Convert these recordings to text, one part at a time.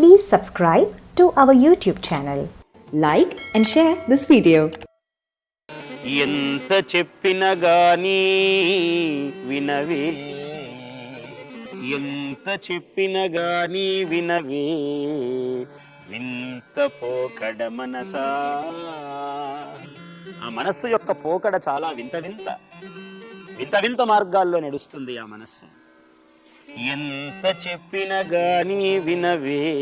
Please subscribe to our YouTube channel. Like and share this video. ఎంత చెప్పిన గాని వినవే. ఎంత చెప్పిన గాని వినవే. వింత పోకడ మనసా. ఆ మనస్సు యొక్క పోకడ చాలా వింత వింత. వింత వింత మార్గాల్లో నడుస్తుంది ఆ మనస్సు. ఎంత చెప్పిన గాని వినవే.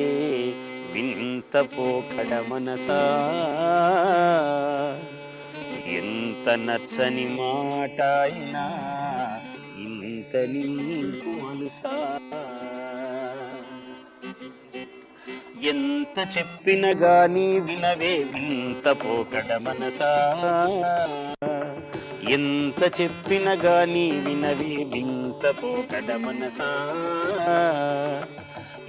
వింత పోకడ మనసా. ఎంత నచ్చని మాట అయినా ఇంత నీకు మనసా ఎంత చెప్పిన గాని వినవే. వింత పోకడ మనసా. ఎంత చెప్పిన గాని వినవే వింత పోకడ మనసా.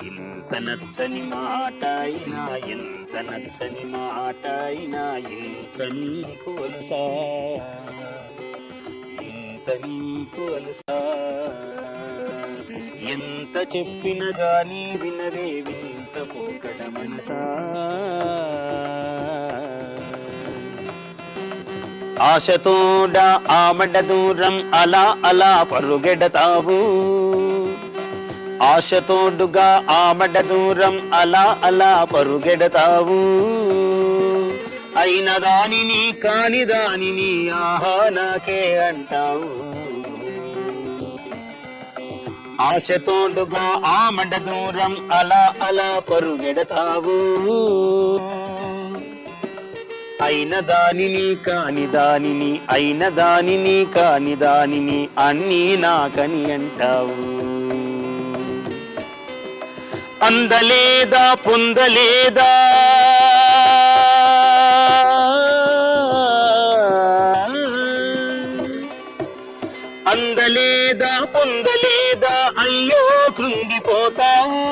ఇంత నచ్చని మాట అయినా ఎంత నచ్చని మాట అయినా ఇంత నీకు అలుసా ఇంత నీకు అలుసా ఎంత చెప్పిన గాని వినవే వింత పోకడ మనసా. ఆశతోడ ఆమడ దూరం అలా అలా పరుగెడతావు. ఆశతోడుగా ఆమడ దూరం అలా అలా పరుగెడతావు. అయిన దానిని కాని దానిని ఆహా నాకే అంటావు. ఆశతోడుగా ఆమడ దూరం అలా అలా పరుగెడతావు. అయిన దానిని కాని దానిని అయిన దానిని కాని దానిని అన్నీ నాకని అంటావు. అందలేదా పొందలేదా? అందలేదా పొందలేదా? అయ్యో కృంగిపోతావు.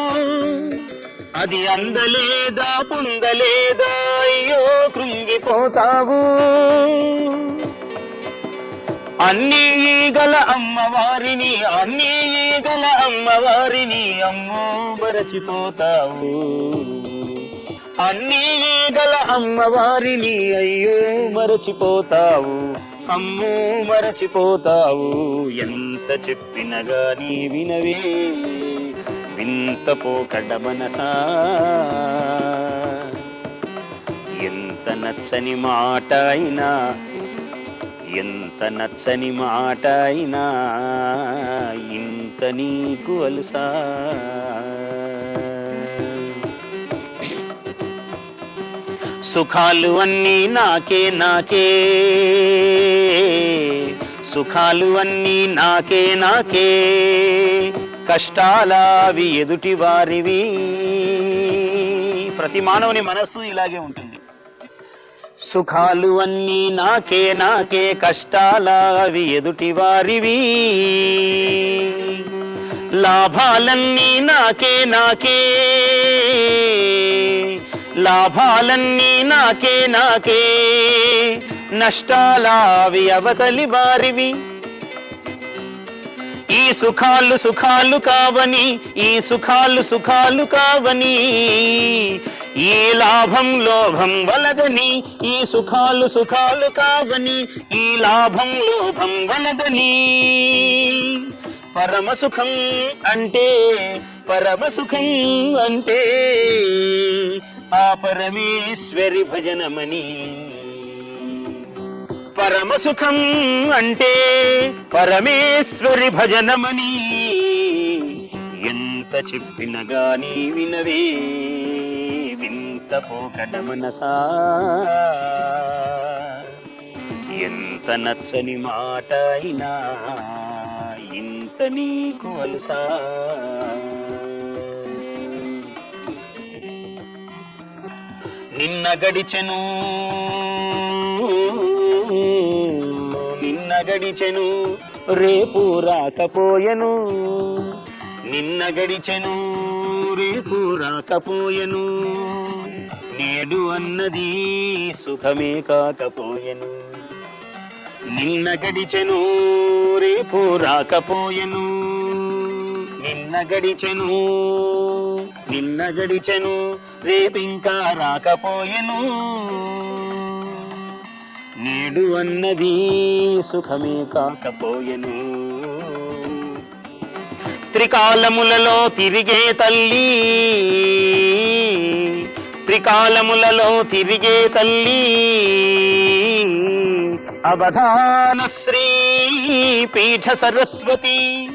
అది అందలేదా పొందలేదా? అయ్యో కృంగిపోతావు. అన్నీ ఈగల అమ్మవారిని అన్నీ ఈగల అమ్మవారిని అమ్మో మరచిపోతావు. అన్నీ ఈగల అమ్మవారిని అయ్యో మరచిపోతావు. అమ్మో మరచిపోతావు. ఎంత చెప్పిన గాని వినవే. వింత పోకడ మనసా. నచ్చని మాట అయినా ఎంత నచ్చని మాట అయినా ఇంత నీకు అలుసా. సుఖాలు అన్నీ నాకే నాకే. సుఖాలు అన్నీ నాకే నాకే. కష్టాలవి ఎదుటి వారివి. ప్రతి మానవుని మనస్సు ఇలాగే ఉంటుంది. సుఖాలు అన్నీ నాకే నాకే కష్టాలవి ఎదుటి వారివి లాభాలన్నీ నాకే నాకే. లాభాలన్నీ నాకే నాకే. నష్టాలవి అవతలి వారివి. ఈ సుఖాలు సుఖాలు కావని ఈ సుఖాలు సుఖాలు కావని ఈ లాభం లోభం వలదని ఈ సుఖాలు సుఖాలు కావని ఈ లాభం లోభం వలదని. పరమ సుఖం అంటే పరమ సుఖం అంటే ఆ పరమేశ్వరి భజనమని. పరమ సుఖం అంటే పరమేశ్వరి భజనమని. ఎంత చెప్పినగా నీ వినవే. వింత పోకడ మనసా? ఎంత నచ్చని మాట అయినా ఇంత నీకు అలుసా నిన్న గడిచెను నిన్న గడిచెను రేపు రాకపోయెను. నిన్న గడిచెను రేపు రాకపోయెను. నేడు అన్నది సుఖమే కాకపోయెను. నిన్న గడిచెను రేపు రాకపోయెను. నిన్న గడిచెను నిన్న గడిచెను రేపింకా రాకపోయెను. నేడు అన్నది సుఖమే కాకపోయెను. త్రికాలములలో తిరిగే తల్లి. త్రికాలములలో తిరిగే తల్లి. అవధాన శ్రీ పీఠ సరస్వతి.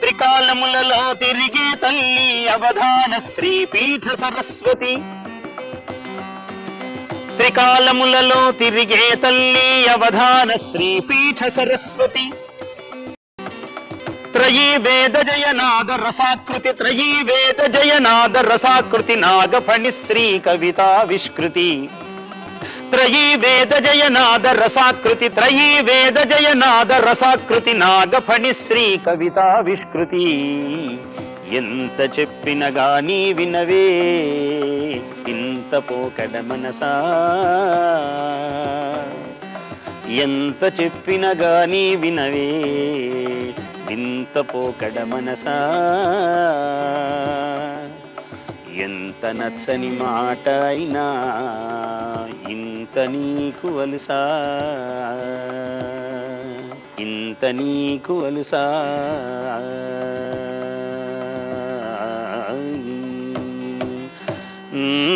త్రికాలములలో తిరిగే తల్లి అవధాన శ్రీ పీఠ సరస్వతి. త్రికాలములలో తిరిగే తల్లి అవధాన శ్రీ పీఠ సరస్వతి. త్రయీ వేద జయనాద రసాకృతి త్రయీ వేద జయనాద రసాకృతి నాగఫణి శ్రీ కవితావిష్కృతి త్రయీ వేద జయనాద రసాకృతి త్రయీ వేద జయనాద రసాకృతి నాగఫణి శ్రీ కవితావిష్కృతి ఎంత చెప్పిన గాని వినవే ఇంత పోకడ మనసా. ఎంత చెప్పిన గాని వినవే వింత పోకడ మనసా? ఎంత నచ్చని మాట అయినా ఇంత నీకు వలుసా? ఇంత నీకు అలుసా Please